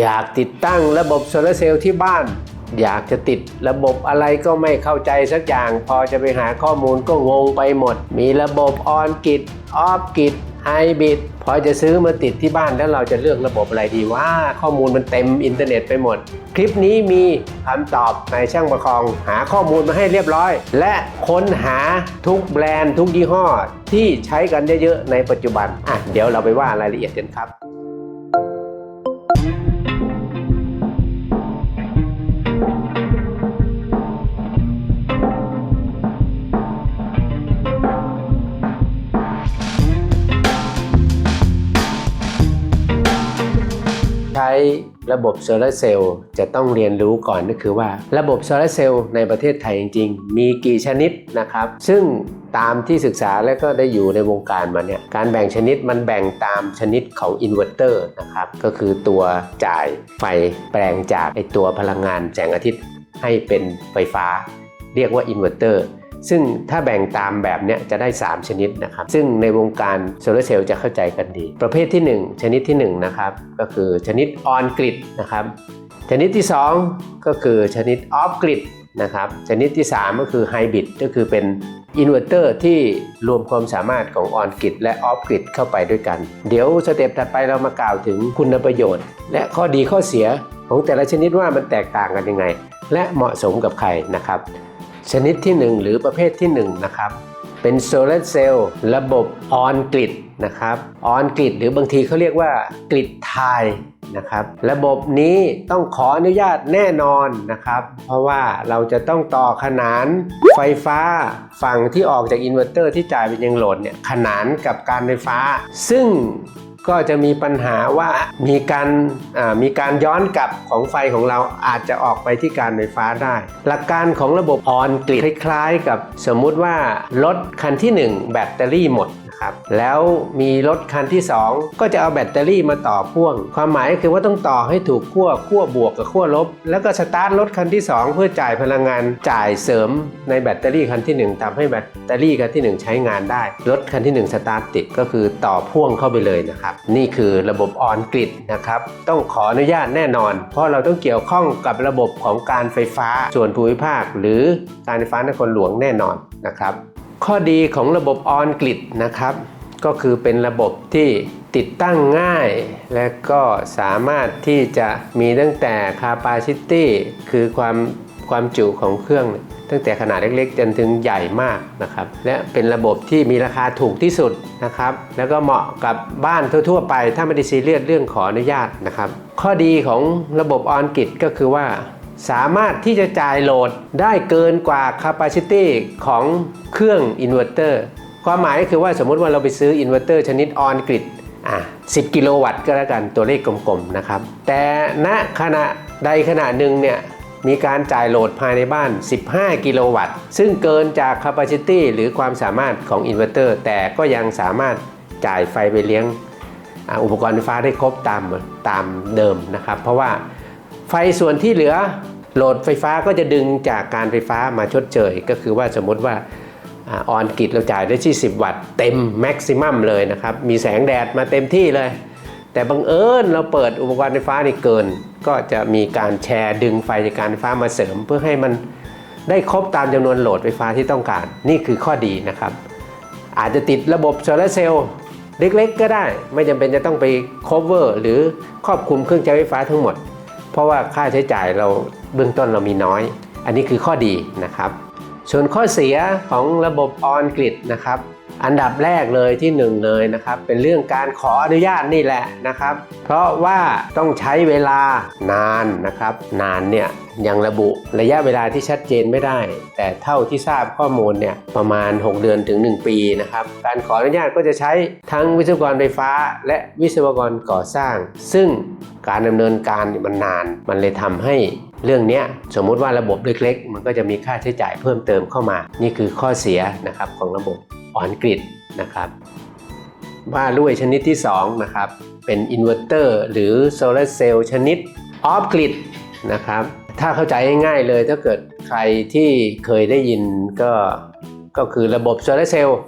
อยากติดตั้งระบบโซลาเซลล์ที่บ้าน อยากจะติดระบบอะไรก็ไม่เข้าใจสักอย่าง พอจะไปหาข้อมูลก็งงไปหมด มีระบบออนกิดออฟกิดไฮบิดพอจะซื้อมาติดที่บ้านแล้วเราจะเลือกระบบอะไรดีว่าข้อมูลมันเต็มอินเทอร์เน็ตไปหมด คลิปนี้มีคำตอบในช่างประคอง หาข้อมูลมาให้เรียบร้อย และค้นหาทุกแบรนด์ทุกยี่ห้อ ที่ใช้กันเยอะๆในปัจจุบันอะเดี๋ยวเราไปว่ารายละเอียดกันครับ ระบบโซลาร์เซลล์จะต้องเรียนรู้ก่อนก็คือว่า ระบบโซลาร์เซลล์ในประเทศไทยจริงๆ มีกี่ชนิดนะครับ ซึ่งตามที่ศึกษาและก็ได้อยู่ในวงการมาเนี่ยการแบ่งชนิดมันแบ่งตามชนิดของอินเวอร์เตอร์นะครับ ก็คือตัวจ่ายไฟแปลงจากไอตัวพลังงานแสงอาทิตย์ให้เป็นไฟฟ้า เรียกว่าอินเวอร์เตอร์ ซึ่งถ้าแบ่งตามแบบเนี้ยจะได้ 3 ชนิดนะครับ ซึ่งในวงการโซลาร์เซลล์จะเข้าใจกันดี ประเภทที่ 1 ชนิดที่1นะครับก็คือชนิดออนกริดนะครับชนิดที่ 2 ก็คือชนิดออฟกริดนะครับชนิดที่ 3 ก็คือไฮบริดก็คือเป็นอินเวอร์เตอร์ที่รวมความสามารถของออนกริดและออฟกริดเข้าไปด้วยกัน เดี๋ยวสเต็ปถัดไปเรามากล่าวถึงคุณประโยชน์ และข้อดีข้อเสียของแต่ละชนิดว่ามันแตกต่างกันยังไง และเหมาะสมกับใครนะครับ ชนิดที่ 1 หรือประเภทที่1นะครับเป็นโซลาร์เซลล์ระบบออนกริดนะครับออนกริดหรือบางทีเขาเรียกว่ากริดไทย นะครับ ระบบนี้ต้องขออนุญาตแน่นอนนะครับ เพราะว่าเราจะต้องต่อขนานไฟฟ้าฝั่งที่ออกจากอินเวอร์เตอร์ที่จ่ายเป็นยังโหลดเนี่ยขนานกับการไฟฟ้า ซึ่งก็จะมีปัญหาว่ามีการมีการย้อนกลับของไฟของเราอาจจะออกไปที่การไฟฟ้าได้ หลักการของระบบออนกริดคล้ายๆ กับสมมุติว่ารถคันที่ 1 แบตเตอรี่หมด นะครับแล้วมีรถคันที่ 2 ก็จะเอาแบตเตอรี่มาต่อพ่วง ความหมายก็คือว่าต้องต่อให้ถูกขั้วขั้วบวกกับขั้วลบ แล้วก็สตาร์ทรถคันที่ 2 เพื่อจ่ายพลังงานจ่ายเสริมในแบตเตอรี่คันที่ 1ทำให้แบตเตอรี่คันที่ 1 ใช้งานได้ รถคันที่ 1 สตาร์ทติดก็คือต่อพ่วงเข้าไปเลยนะครับนี่คือระบบออนกริดนะครับต้องขออนุญาตแน่นอน เพราะเราต้องเกี่ยวข้องกับระบบของการไฟฟ้าส่วนภูมิภาค หรือการไฟฟ้านครหลวงแน่นอนนะครับ ข้อดีของระบบออนกริดนะครับ ก็คือเป็นระบบที่ติดตั้งง่าย และก็สามารถที่จะมีตั้งแต่ capacity คือความความจุของเครื่อง ตั้งแต่ขนาดเล็กๆ จนถึงใหญ่มากนะครับ และเป็นระบบที่มีราคาถูกที่สุดนะครับ แล้วก็เหมาะกับบ้านทั่วๆ ไป ถ้าไม่ได้ซีเรียสเรื่องขออนุญาตนะครับ ข้อดีของระบบออนกิดก็คือว่า สามารถที่จะจ่ายโหลดได้เกินกว่า capacity ของเครื่องอินเวอร์เตอร์ความหมายก็คือว่าสมมุติว่าเราไปซื้ออินเวอร์เตอร์ชนิดออนกริดอะ10 กิโลวัตต์ก็แล้วกันตัวเลขกลมๆนะครับ แต่ณขณะใดขณะหนึ่งเนี่ยมีการจ่ายโหลดภายในบ้าน 15 กิโลวัตต์ ซึ่งเกินจาก capacity หรือความสามารถของอินเวอร์เตอร์ แต่ก็ยังสามารถจ่ายไฟไปเลี้ยงอุปกรณ์ไฟฟ้าได้ครบตามตามเดิมนะครับ เพราะว่า ไฟส่วนที่เหลือโหลดไฟฟ้าก็จะดึงจากการไฟฟ้ามาชดเชยก็คือว่าสมมติว่าออนกิดเราจ่ายได้ที่ 10 วัตต์เต็มแม็กซิมัมเลยนะครับ มีแสงแดดมาเต็มที่เลย แต่บังเอิญเราเปิดอุปกรณ์ไฟฟ้านี่เกิน ก็จะมีการแชร์ดึงไฟจากการไฟฟ้ามาเสริม เพื่อให้มันได้ครบตามจำนวนโหลดไฟฟ้าที่ต้องการ นี่คือข้อดีนะครับ อาจจะติดระบบโซลาร์เซลล์เล็กๆ ก็ได้ ไม่จำเป็นจะต้องไป cover หรือครอบคลุมเครื่องใช้ไฟฟ้าทั้งหมด เพราะว่าค่าใช้จ่ายเราเบื้องต้นเรามีน้อย อันนี้คือข้อดีนะครับ ส่วนข้อเสียของระบบออนกริดนะครับ อันดับแรกเลยที่หนึ่งเลยนะครับ เป็นเรื่องการขออนุญาตนี่แหละนะครับ เพราะว่าต้องใช้เวลานานนะครับ นานเนี่ยยังระบุระยะเวลาที่ชัดเจนไม่ได้ แต่เท่าที่ทราบข้อมูลเนี่ยประมาณ 6 เดือนถึง 1 ปีนะครับ การขออนุญาตก็จะใช้ทั้งวิศวกรไฟฟ้า และวิศวกรก่อสร้าง ซึ่งการดำเนินการมันนาน มันเลยทำให้ เรื่องนี้สมมุติว่าระบบเล็กๆ มันก็จะมีค่าใช้จ่ายเพิ่มเติมเข้ามา นี่คือข้อเสียนะครับของระบบออนกริดนะครับว่าด้วยชนิดที่2นะครับเป็นอินเวอร์เตอร์หรือโซลาร์เซลล์ชนิดออฟกริดนะครับถ้าเข้าใจง่ายๆเลยถ้าเกิดใครที่เคยได้ยินก็ก็คือระบบโซลาร์เซลล์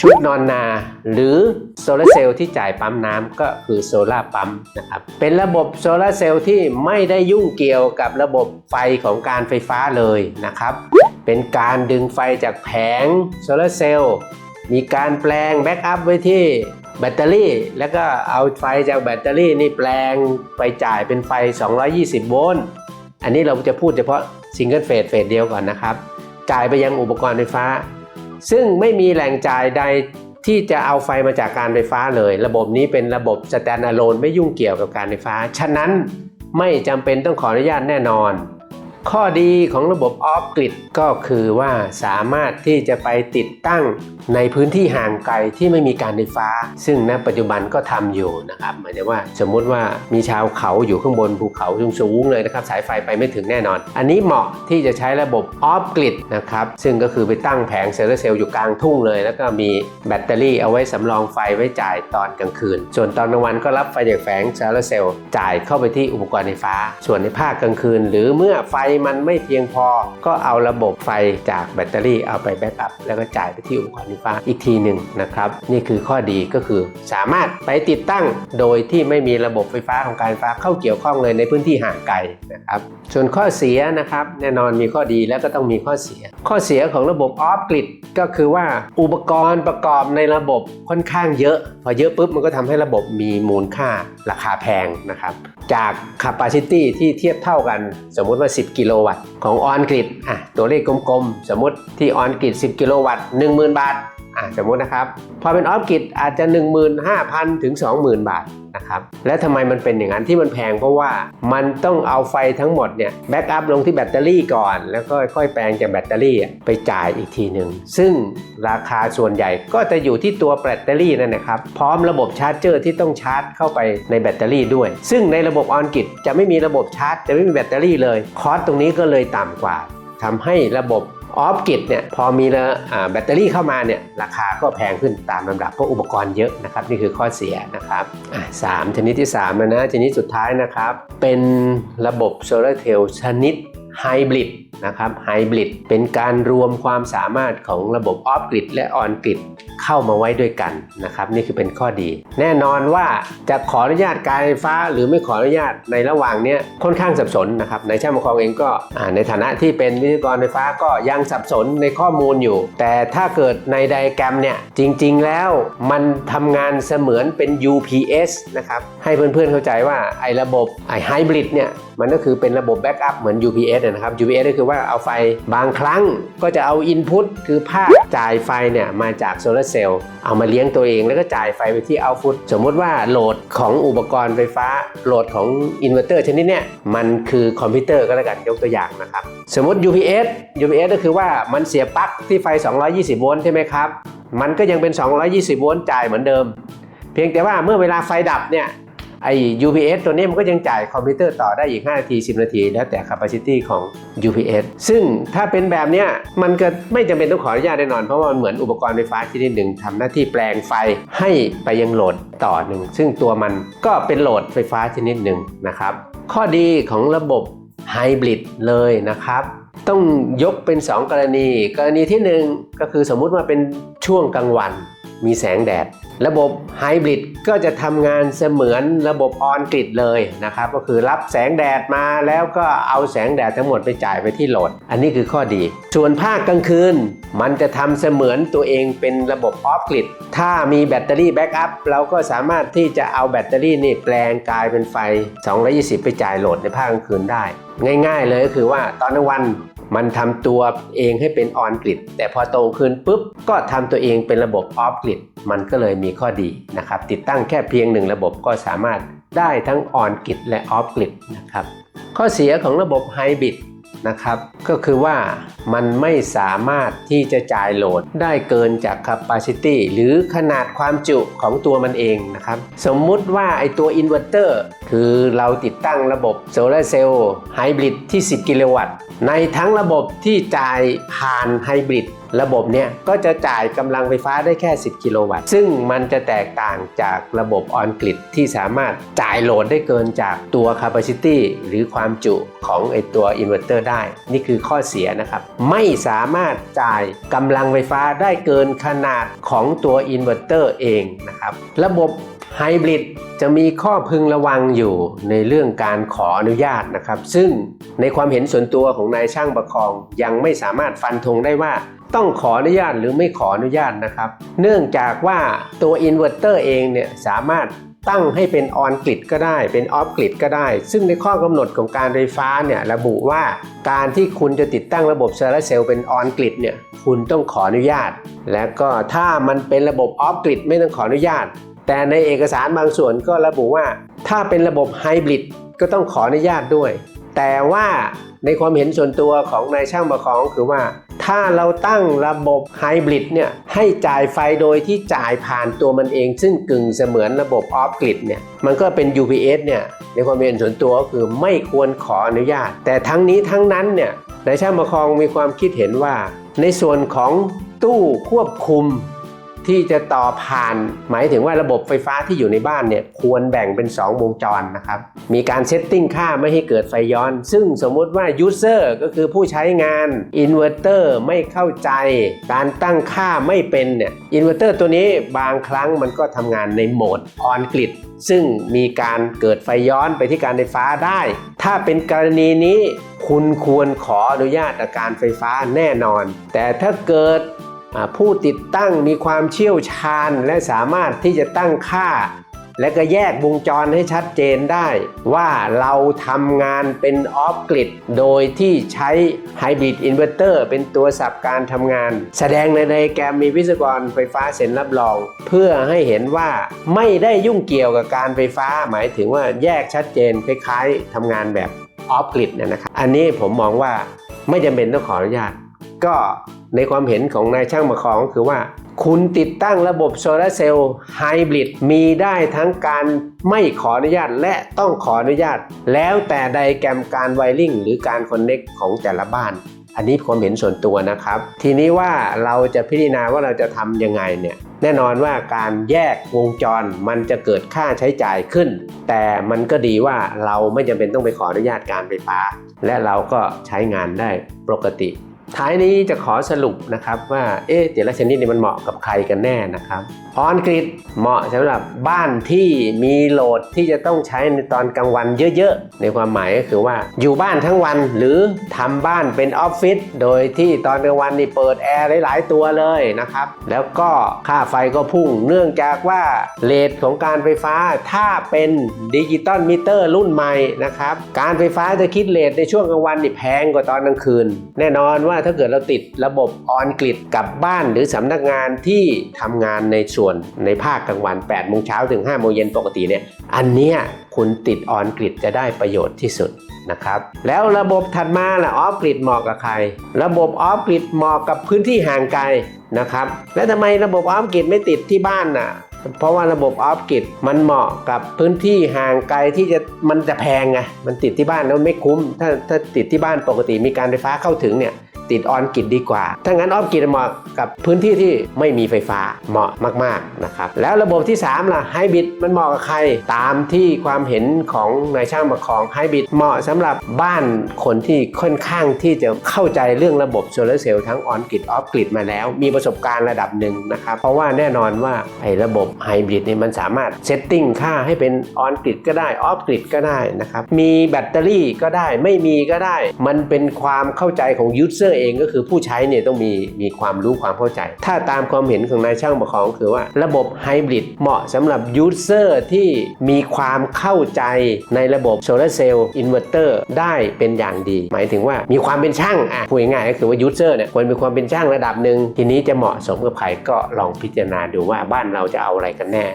ชุดนอนนาหรือโซลาร์เซลล์ที่จ่ายปั๊มน้ำก็คือโซลาร์ปั๊มนะครับเป็นระบบโซลาร์เซลล์ที่ไม่ได้ยุ่งเกี่ยวกับระบบไฟของการไฟฟ้าเลยนะครับเป็นการดึงไฟจากแผงโซลาร์เซลล์มีการแปลงแบ็กอัพไว้ที่แบตเตอรี่ แล้วก็เอาไฟจากแบตเตอรี่นี่แปลงไปจ่ายเป็นไฟ 220 โวลต์อันนี้เราจะพูดเฉพาะซิงเกิลเฟสเฟสเดียวก่อนนะครับ จ่ายไปยังอุปกรณ์ไฟฟ้า ซึ่งไม่มีแหล่งจ่ายใดที่จะเอาไฟมาจากการไฟฟ้าเลย ระบบนี้เป็นระบบสแตนด์อะโลนไม่ยุ่งเกี่ยวกับการไฟฟ้า ฉะนั้นไม่จำเป็นต้องขออนุญาตแน่นอน ข้อดีของระบบออฟกริดก็คือว่าสามารถที่จะไปติดตั้งในพื้นที่ห่างไกลที่ไม่มีการไฟฟ้า ซึ่งณปัจจุบันก็ทำอยู่นะครับหมายถึงว่าสมมุติว่ามีชาวเขาอยู่ข้างบนภูเขาสูงๆเลยนะครับสายไฟไปไม่ถึงแน่นอน อันนี้เหมาะที่จะใช้ระบบออฟกริดนะครับซึ่งก็คือไปตั้งแผงโซลาร์เซลล์อยู่กลางทุ่งเลย แล้วก็มีแบตเตอรี่เอาไว้สำรองไฟไว้จ่ายตอนกลางคืน ส่วนตอนกลางวันก็รับไฟจากแผงโซลาร์เซลล์จ่ายเข้าไปที่อุปกรณ์ไฟฟ้า ส่วนในภาคกลางคืน หรือเมื่อไฟมันไม่เพียงพอ ก็เอาระบบไฟจากแบตเตอรี่เอาไปแบ็กอัพแล้วก็จ่ายไปที่อุปกรณ์ไฟฟ้าอีกทีหนึ่งนะครับ นี่คือข้อดีก็คือสามารถไปติดตั้งโดยที่ไม่มีระบบไฟฟ้าของการไฟฟ้าเข้าเกี่ยวข้องเลยในพื้นที่ห่างไกลนะครับส่วนข้อเสียนะครับแน่นอนมีข้อดีแล้วก็ต้องมีข้อเสีย ข้อเสียของระบบออฟกริดก็คือว่าอุปกรณ์ประกอบในระบบค่อนข้างเยอะ พอเยอะปุ๊บมันก็ทำให้ระบบมีมูลค่าราคาแพงนะครับจาก capacity ที่เทียบเท่ากัน สมมุติว่า 10กิโลวัตต์ของออนกริดอะตัวเลขกลมๆ สมมติที่ออนกริด10 กิโลวัตต์10,000 บาท สมมตินะครับพอเป็นออฟกริดอาจจะ 15,000 ถึง 20,000 บาทนะครับและทำไมมันเป็นอย่างนั้นที่มันแพงเพราะว่ามันต้องเอาไฟทั้งหมดเนี่ยแบ็กอัพลงที่แบตเตอรี่ก่อน แล้วก็ค่อยแปลงจากแบตเตอรี่ไปจ่ายอีกทีหนึ่งซึ่งราคาส่วนใหญ่ก็จะอยู่ที่ตัวแบตเตอรี่นั่นนะครับพร้อมระบบชาร์จเจอร์ที่ต้องชาร์จเข้าไปในแบตเตอรี่ด้วย ซึ่งในระบบออนกิดจะไม่มีระบบชาร์จจะไม่มีแบตเตอรี่เลยคอสตรงนี้ก็เลยต่ำกว่าทำให้ระบบ ออฟกิดเนี่ยพอมีละแบตเตอรี่เข้ามาเนี่ยราคาก็แพงขึ้นตามลำดับเพราะอุปกรณ์เยอะนะครับนี่คือข้อเสียนะครับสามชนิดที่3แล้วนะชนิดสุดท้ายนะครับ เป็นระบบโซลาร์เซลล์ชนิด ไฮบริดนะครับไฮบริดเป็นการรวมความสามารถของระบบออฟกริดและออนกริดเข้ามาไว้ด้วยกันนะครับ นี่คือเป็นข้อดี แน่นอนว่าจะขออนุญาตการไฟฟ้า หรือไม่ขออนุญาตในระหว่างเนี้ยค่อนข้างสับสนนะครับในช่างปกครองเองก็ในฐานะที่เป็นวิทยากรไฟฟ้าก็ยังสับสนในข้อมูลอยู่ แต่ถ้าเกิดในไดแกรมเนี่ยจริง ๆ แล้วมันทำงานเสมือนเป็น UPS นะครับให้เพื่อนๆเข้าใจว่าไอ้ระบบไอ้ไฮบริดเนี่ยมันก็คือเป็นระบบแบ็กอัพเหมือน UPS นะครับ UPS ก็คือว่าเอาไฟบางครั้งก็จะเอาอินพุตคือภาคจ่ายไฟเนี่ยมาจากโซลาร์เซลล์เอามาเลี้ยงตัวเองแล้วก็จ่ายไฟไปที่เอาฟุตสมมุติว่าโหลดของอุปกรณ์ไฟฟ้า โหลดของอินเวอร์เตอร์ชนิดเนี้ยมันคือคอมพิวเตอร์ก็แล้วกันยกตัวอย่างนะครับ สมมติ UPS UPS ก็คือว่ามันเสียปลั๊กที่ไฟ 220 โวลต์ใช่ไหมครับ มันก็ยังเป็น 220 โวลต์จ่ายเหมือนเดิม เพียงแต่ว่าเมื่อเวลาไฟดับเนี่ย ไอ้ UPS ตัวนี้มันก็ยังจ่ายคอมพิวเตอร์ต่อได้อีก 5 นาที 10 นาที แล้วแต่ capacity ของ UPS ซึ่งถ้าเป็นแบบเนี้ยมันก็ไม่จำเป็นต้องขออนุญาตแน่นอน เพราะว่ามันเหมือนอุปกรณ์ไฟฟ้าชนิดหนึ่งทำหน้าที่แปลงไฟให้ไปยังโหลดต่อหนึ่ง ซึ่งตัวมันก็เป็นโหลดไฟฟ้าชนิดหนึ่งนะครับ ข้อดีของระบบไฮบริดเลยนะครับ ต้องยกเป็น 2 กรณี กรณีที่ 1 ก็คือสมมุติว่าเป็นช่วงกลางวัน มีแสงแดด ระบบไฮบริดก็จะทำงานเสมือนระบบออนกริดเลยนะครับ ก็คือรับแสงแดดมาแล้วก็เอาแสงแดดทั้งหมดไปจ่ายไปที่โหลด อันนี้คือข้อดี ส่วนภาคกลางคืน มันจะทำเสมือนตัวเองเป็นระบบออฟกริด ถ้ามีแบตเตอรี่แบ็กอัพเราก็สามารถที่จะเอาแบตเตอรี่นี่แปลงกลายเป็นไฟ 220 ไปจ่ายโหลดในภาคกลางคืนได้ ง่าย ๆ เลยก็คือว่าตอนกลางวัน มันทำตัวเองให้เป็นออนกริดแต่พอโตขึ้นปุ๊บก็ทำตัวเองเป็นระบบออฟกริดมันก็เลยมีข้อดีนะครับ ติดตั้งแค่เพียงหนึ่งระบบก็สามารถได้ทั้งออนกริดและออฟกริดนะครับ ข้อเสียของระบบไฮบริด นะครับ ก็คือว่ามันไม่สามารถที่จะจ่ายโหลดได้เกินจาก capacity หรือขนาดความจุของตัวมันเองนะครับ สมมุติว่าไอตัวอินเวอร์เตอร์คือเราติดตั้งระบบโซลาเซลล์ไฮบริดที่ 10 กิโลวัตต์ในทั้งระบบที่จ่ายผ่านไฮบริด ระบบเนี่ยก็จะจ่ายกำลังไฟฟ้าได้แค่ 10 กิโลวัตต์ ซึ่งมันจะแตกต่างจากระบบออนกริดที่สามารถจ่ายโหลดได้เกินจากตัว capacity หรือความจุของไอตัวอินเวอร์เตอร์ได้ นี่คือข้อเสียนะครับ ไม่สามารถจ่ายกำลังไฟฟ้าได้เกินขนาดของตัวอินเวอร์เตอร์เองนะครับ ระบบไฮบริดจะมีข้อพึงระวังอยู่ในเรื่องการขออนุญาตนะครับ ซึ่งในความเห็นส่วนตัวของนายช่างประคองยังไม่สามารถฟันธงได้ว่า ต้องขออนุญาตหรือไม่ขออนุญาตนะครับ เนื่องจากว่าตัวอินเวอร์เตอร์เองเนี่ยสามารถตั้งให้เป็นออนกริดก็ได้เป็นออฟกริดก็ได้ ซึ่งในข้อกำหนดของการไฟฟ้าเนี่ยระบุว่าการที่คุณจะติดตั้งระบบโซลาร์เซลล์เป็นออนกริดเนี่ยคุณต้องขออนุญาต และก็ถ้ามันเป็นระบบออฟกริดไม่ต้องขออนุญาต แต่ในเอกสารบางส่วนก็ระบุว่าถ้าเป็นระบบไฮบริดก็ต้องขออนุญาตด้วย แต่ว่าในความเห็นส่วนตัวของนายช่างประคองคือว่า ถ้าเราตั้งระบบไฮบริดเนี่ยให้จ่ายไฟโดยที่จ่ายผ่านตัวมันเอง ซึ่งกึ่งเสมือนระบบออฟกริดเนี่ยมันก็เป็น UPS เนี่ยในความเห็นส่วนตัวก็คือไม่ควรขออนุญาต แต่ทั้งนี้ทั้งนั้นเนี่ยนายช่างประคองมีความคิดเห็นว่า ในส่วนของตู้ควบคุม ที่จะต่อผ่าน หมายถึงว่าระบบไฟฟ้าที่อยู่ในบ้านเนี่ยควรแบ่งเป็น 2 วงจรนะครับ มีการเซตติ้งค่าไม่ให้เกิดไฟย้อน ซึ่งสมมุติว่ายูเซอร์ก็คือผู้ใช้งานอินเวอร์เตอร์ไม่เข้าใจ การตั้งค่าไม่เป็นเนี่ยอินเวอร์เตอร์ตัวนี้บางครั้งมันก็ทำงานในโหมดออนกริดซึ่งมีการเกิดไฟย้อนไปที่การไฟฟ้าได้ ถ้าเป็นกรณีนี้คุณควรขออนุญาตอาการไฟฟ้าแน่นอน แต่ถ้าเกิด ผู้ติดตั้งมีความเชี่ยวชาญ และสามารถที่จะตั้งค่า และก็แยกวงจรให้ชัดเจนได้ ว่าเราทำงานเป็นออฟกริดโดยที่ใช้ไฮบริดอินเวอร์เตอร์เป็นตัวสับการทำงาน แสดงในไดแกรมมีวิศวกรไฟฟ้าเซ็นรับรอง เพื่อให้เห็นว่าไม่ได้ยุ่งเกี่ยวกับการไฟฟ้า หมายถึงว่าแยกชัดเจนคล้ายๆทำงานแบบออฟกริดเนี่ยนะครับอันนี้ผมมองว่าไม่จำเป็นต้องขออนุญาต ก็ในความเห็นของนายช่างประคองก็คือว่า คุณติดตั้งระบบโซลาร์เซลล์ไฮบริดมีได้ทั้งการไม่ขออนุญาตและต้องขออนุญาต แล้วแต่ไดแกรมการไวริงหรือการคอนเน็กของแต่ละบ้าน อันนี้ความเห็นส่วนตัวนะครับ ทีนี้ว่าเราจะพิจารณาว่าเราจะทำยังไงเนี่ยแน่นอนว่าการแยกวงจรมันจะเกิดค่าใช้จ่ายขึ้น แต่มันก็ดีว่าเราไม่จำเป็นต้องไปขออนุญาตการไฟฟ้า และเราก็ใช้งานได้ปกติ ท้ายนี้จะขอสรุปนะครับว่าเอ๊ะแต่ละชนิดนี่มันเหมาะกับใครกันแน่นะครับออนกริดเหมาะสำหรับบ้านที่มีโหลดที่จะต้องใช้ในตอนกลางวันเยอะๆ ในความหมายก็คือว่าอยู่บ้านทั้งวันหรือทำบ้านเป็นออฟฟิศโดยที่ตอนกลางวันนี่เปิดแอร์หลายๆตัวเลยนะครับ แล้วก็ค่าไฟก็พุ่งเนื่องจากว่าเลทของการไฟฟ้าถ้าเป็นดิจิตอลมิเตอร์รุ่นใหม่นะครับการไฟฟ้าจะคิดเลทในช่วงกลางวันนี่แพงกว่าตอนกลางคืน แน่นอนว่าถ้าเกิดเราติดระบบออนกริดกับบ้านหรือสำนักงานที่ทำงานในส่วนในภาคกลางวัน8โมงเช้าถึง5โมงเย็นปกติเนี่ยอันเนี้ยคุณติดออนกริดจะได้ประโยชน์ที่สุดนะครับแล้วระบบถัดมาล่ะออฟกริดเหมาะกับใคร ระบบออฟกริดเหมาะกับพื้นที่ห่างไกลนะครับแล้วทำไมระบบออฟกริดไม่ติดที่บ้านน่ะเพราะว่าระบบออฟกริดมันเหมาะกับพื้นที่ห่างไกลที่จะมันจะแพงไงมันติดที่บ้านแล้วไม่คุ้ม ถ้าถ้าติดที่บ้านปกติมีการไฟฟ้าเข้าถึงเนี่ย ติดออนกริดดีกว่า ถ้างั้นออฟกริดเหมาะกับพื้นที่ที่ไม่มีไฟฟ้าเหมาะมากๆนะครับ แล้วระบบที่ 3 ล่ะไฮบริดมันเหมาะกับใคร ตามที่ความเห็นของนายช่างประคองไฮบริดเหมาะสำหรับบ้านคนที่ค่อนข้างที่จะเข้าใจเรื่องระบบโซลาร์เซลล์ทั้งออนกริดออฟกริดมาแล้ว มีประสบการณ์ระดับหนึ่งนะครับ เพราะว่าแน่นอนว่าไอ้ระบบไฮบริดเนี่ยมันสามารถเซตติ้งค่าให้เป็นออนกริดก็ได้ออฟกริดก็ได้นะครับ มีแบตเตอรี่ก็ได้ไม่มีก็ได้ มันเป็นความเข้าใจของยูเซอร์เองก็คือผู้ใช้เนี่ยต้องมีมีความรู้ความเข้าใจ ถ้าตามความเห็นของนายช่างประคองคือว่าระบบไฮบริดเหมาะสำหรับยูเซอร์ที่มีความเข้าใจในระบบโซลาร์เซลล์อินเวอร์เตอร์ได้เป็นอย่างดี หมายถึงว่ามีความเป็นช่างอะพูดง่ายก็คือว่ายูเซอร์เนี่ยควรมีความเป็นช่างระดับหนึ่งทีนี้จะเหมาะสมกับใครก็ลองพิจารณาดูว่าบ้านเราจะเอาอะไรกันแน่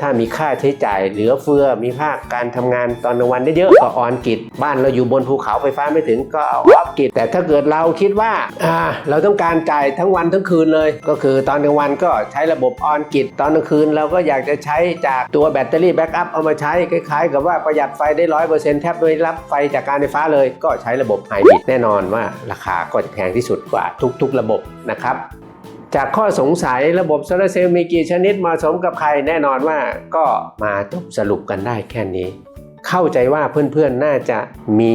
ถ้ามีค่าใช้จ่ายเหลือเฟือ มีภาคการทำงานตอนกลางวันได้เยอะก็ออนกิจ บ้านเราอยู่บนภูเขาไฟฟ้าไม่ถึงก็ออฟกิจ แต่ถ้าเกิดเราคิดว่าอ่าเราต้องการจ่ายทั้งวันทั้งคืนเลย ก็คือตอนกลางวันก็ใช้ระบบออนกิจ ตอนกลางคืนเราก็อยากจะใช้จากตัวแบตเตอรี่แบ็กอัพเอามาใช้คล้ายๆ กับว่าประหยัดไฟได้ร้อยเปอร์เซ็นต์แทบโดยรับไฟจากการไฟฟ้าเลย ก็ใช้ระบบไฮบริดแน่นอนว่าราคาก็จะแพงที่สุดกว่าทุก ๆ ระบบนะครับ จากข้อสงสัยระบบโซลาร์เซลล์มีกี่ชนิดเหมาะสมกับใครแน่นอนว่าก็มาจบสรุปกันได้แค่นี้ เข้าใจว่าเพื่อนๆ น่าจะมี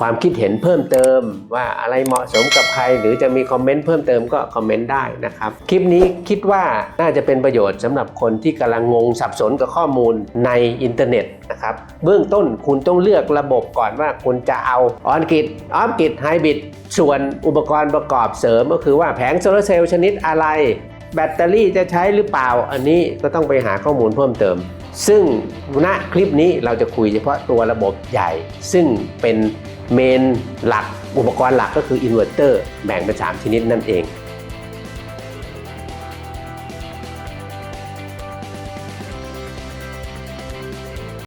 ความคิดเห็นเพิ่มเติม ว่าอะไรเหมาะสมกับใคร หรือจะมีคอมเมนต์เพิ่มเติมก็คอมเมนต์ได้นะครับ คลิปนี้คิดว่าน่าจะเป็นประโยชน์สำหรับคนที่กำลังงงสับสนกับข้อมูลในอินเทอร์เน็ตนะครับเบื้องต้นคุณต้องเลือกระบบก่อนว่าคุณจะเอาออนกิดออฟกิดไฮบริดส่วนอุปกรณ์ประกอบเสริมก็คือว่าแผงโซลาร์เซลล์ชนิดอะไร แบตเตอรี่จะใช้หรือเปล่า อันนี้ก็ต้องไปหาข้อมูลเพิ่มเติม ซึ่งณคลิปนี้เราจะคุยเฉพาะตัวระบบใหญ่ ซึ่งเป็นเมนหลักอุปกรณ์หลักก็คืออินเวอร์เตอร์แบ่งเป็น 3 ชนิดนั่นเอง